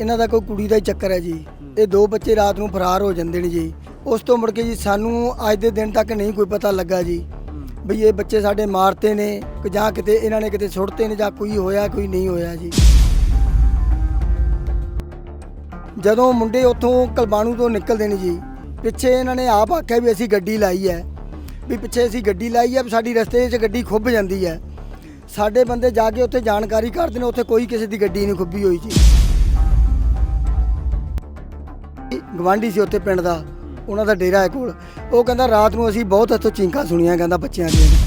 ਇਹਨਾਂ ਦਾ ਕੋਈ ਕੁੜੀ ਦਾ ਹੀ ਚੱਕਰ ਹੈ ਜੀ। ਇਹ ਦੋ ਬੱਚੇ ਰਾਤ ਨੂੰ ਫਰਾਰ ਹੋ ਜਾਂਦੇ ਨੇ ਜੀ। ਉਸ ਤੋਂ ਮੁੜ ਕੇ ਜੀ ਸਾਨੂੰ ਅੱਜ ਦੇ ਦਿਨ ਤੱਕ ਨਹੀਂ ਕੋਈ ਪਤਾ ਲੱਗਾ ਜੀ। ਵੀ ਇਹ ਬੱਚੇ ਸਾਡੇ ਮਾਰਤੇ ਨੇ ਕਿ ਜਾਂ ਕਿਤੇ ਇਹਨਾਂ ਨੇ ਕਿਤੇ ਸੁੱਟਤੇ ਨੇ ਜਾਂ ਕੋਈ ਹੋਇਆ ਕੋਈ ਨਹੀਂ ਹੋਇਆ ਜੀ। ਜਦੋਂ ਮੁੰਡੇ ਉੱਥੋਂ ਕਲਬਾਣੂ ਤੋਂ ਨਿਕਲਦੇ ਨੇ ਜੀ ਪਿੱਛੇ ਇਹਨਾਂ ਨੇ ਆਪ ਆਖਿਆ ਵੀ ਅਸੀਂ ਗੱਡੀ ਲਾਈ ਹੈ। ਵੀ ਪਿੱਛੇ ਅਸੀਂ ਗੱਡੀ ਲਾਈ ਹੈ ਵੀ ਸਾਡੀ ਰਸਤੇ 'ਚ ਗੱਡੀ ਖੁੱਭ ਜਾਂਦੀ ਹੈ। ਸਾਡੇ ਬੰਦੇ ਜਾ ਕੇ ਉੱਥੇ ਜਾਣਕਾਰੀ ਕਰਦੇ ਨੇ ਉੱਥੇ ਕੋਈ ਕਿਸੇ ਦੀ ਗੱਡੀ ਨਹੀਂ ਖੁੱਭੀ ਹੋਈ ਜੀ। ਗਵਾਂਢੀ ਸੀ ਉੱਥੇ ਪਿੰਡ ਦਾ ਉਹਨਾਂ ਦਾ ਡੇਰਾ ਹੈ ਕੋਲ। ਉਹ ਕਹਿੰਦਾ ਰਾਤ ਨੂੰ ਅਸੀਂ ਬਹੁਤ ਇੱਥੋਂ ਚੀਂਕਾਂ ਸੁਣੀਆਂ ਕਹਿੰਦਾ ਬੱਚਿਆਂ ਦੀਆਂ।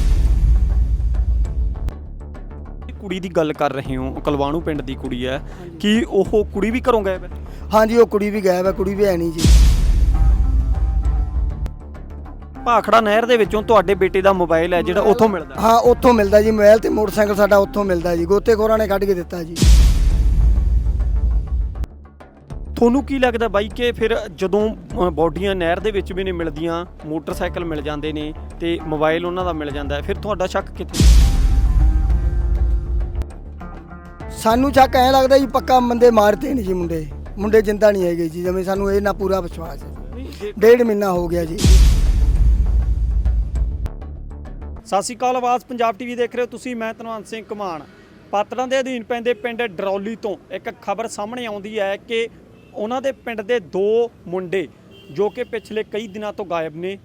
ਕੁੜੀ ਦੀ ਗੱਲ ਕਰ ਰਹੇ ਹੋ ਕਲਵਾਣੂ ਪਿੰਡ ਦੀ ਕੁੜੀ ਹੈ। ਕੀ ਉਹ ਕੁੜੀ ਵੀ ਘਰੋਂ ਗਾਇਬ ਹੈ? ਹਾਂਜੀ ਉਹ ਕੁੜੀ ਵੀ ਗਾਇਬ ਹੈ ਕੁੜੀ ਵੀ ਹੈ ਨਹੀਂ ਜੀ। ਭਾਖੜਾ ਨਹਿਰ ਦੇ ਵਿੱਚੋਂ ਤੁਹਾਡੇ ਬੇਟੇ ਦਾ ਮੋਬਾਈਲ ਹੈ ਜਿਹੜਾ ਉੱਥੋਂ ਮਿਲਦਾ ਹੈ। ਹਾਂ ਉੱਥੋਂ ਮਿਲਦਾ ਜੀ ਮੋਬਾਈਲ ਤੇ ਮੋਟਰਸਾਈਕਲ ਸਾਡਾ ਉੱਥੋਂ ਮਿਲਦਾ ਜੀ ਗੋਤੇਖੋਰਾਂ ਨੇ ਕੱਢ ਕੇ ਦਿੱਤਾ ਜੀ। ਤੁਹਾਨੂੰ ਕੀ ਲੱਗਦਾ ਬਾਈ ਕਿ ਫਿਰ ਜਦੋਂ ਬੋਡੀਆਂ ਨਹਿਰ ਦੇ ਵਿੱਚ ਵੀ ਨਹੀਂ ਮਿਲਦੀਆਂ ਮੋਟਰਸਾਈਕਲ ਮਿਲ ਜਾਂਦੇ ਨੇ ਤੇ ਮੋਬਾਈਲ ਉਹਨਾਂ ਦਾ ਮਿਲ ਜਾਂਦਾ ਫਿਰ ਤੁਹਾਡਾ ਸ਼ੱਕ ਕਿੱਥੇ ਸਾਨੂੰ ਚੱਕ ਐ ਲੱਗਦਾ ਜੀ ਪੱਕਾ ਬੰਦੇ ਮਾਰਤੇ ਨੇ ਜੀ ਮੁੰਡੇ। ਮੁੰਡੇ ਜਿੰਦਾ ਨਹੀਂ ਹੈਗੇ ਜੀ ਜਿਵੇਂ ਸਾਨੂੰ ਇਹ ਨਾ ਪੂਰਾ ਵਿਸ਼ਵਾਸ ਹੈ। ਡੇਢ ਮਹੀਨਾ ਹੋ ਗਿਆ ਜੀ। ਸਤਿ ਸ਼੍ਰੀ ਅਕਾਲ ਆਵਾਜ਼ ਪੰਜਾਬ ਟੀਵੀ ਦੇਖ ਰਹੇ ਹੋ ਤੁਸੀਂ ਮੈਂ ਧਨਵੰਤ ਸਿੰਘ ਕਮਾਨ। ਪਾਤੜਾਂ ਦੇ ਅਧੀਨ ਪੈਂਦੇ ਪਿੰਡ ਡਰੌਲੀ ਤੋਂ ਇੱਕ ਖਬਰ ਸਾਹਮਣੇ ਆਉਂਦੀ ਹੈ ਕਿ ਉਹਨਾਂ ਦੇ ਪਿੰਡ ਦੇ ਦੋ ਮੁੰਡੇ ਜੋ ਕਿ ਪਿਛਲੇ ਕਈ ਦਿਨਾਂ ਤੋਂ ਗਾਇਬ ਨੇ,